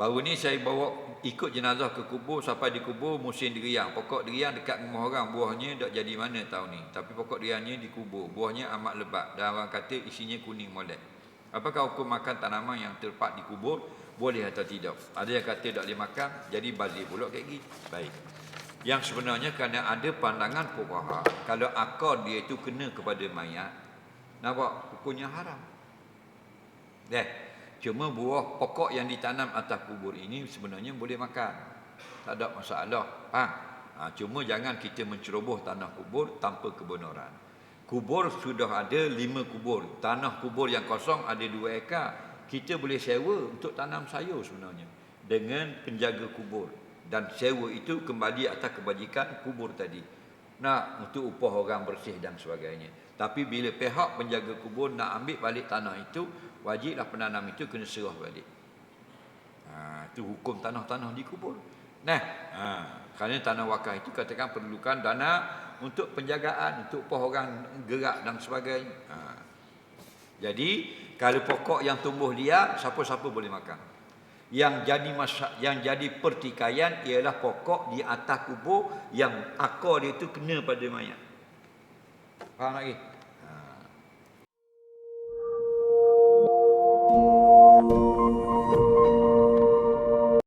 Baru ni saya bawa ikut jenazah ke kubur sampai di kubur musim deriang. Pokok deriang dekat rumah orang buahnya tak jadi mana tahun ni. Tapi pokok deriangnya di kubur. Buahnya amat lebat dan orang kata isinya kuning molek. Apakah hukum makan tanaman yang terletak di kubur boleh atau tidak? Ada yang kata tak boleh makan jadi bazir pula kayak gini. Baik. Yang sebenarnya kerana ada pandangan fuqaha kalau akar dia itu kena kepada mayat nampak hukumnya haram. Eh, cuma buah pokok yang ditanam atas kubur ini sebenarnya boleh makan. Tak ada masalah. Ha? ha cuma jangan kita menceroboh tanah kubur tanpa kebenaran. Kubur sudah ada lima kubur. Tanah kubur yang kosong ada dua ekar. Kita boleh sewa untuk tanam sayur sebenarnya. Dengan penjaga kubur. Dan sewa itu kembali atas kebajikan kubur tadi. Nah, untuk upah orang bersih dan sebagainya. Tapi bila pihak penjaga kubur nak ambil balik tanah itu, wajiblah penanam itu kena serah balik. Ha, itu hukum tanah-tanah di kubur. Nah, ha, kerana tanah wakaf itu katakan perlukan dana untuk penjagaan, untuk upah orang gerak dan sebagainya. Ha. Jadi, kalau pokok yang tumbuh liar, siapa-siapa boleh makan. Yang jadi masa, yang jadi pertikaian ialah pokok di atas kubur yang akar dia itu kena pada mayat. Faham lagi?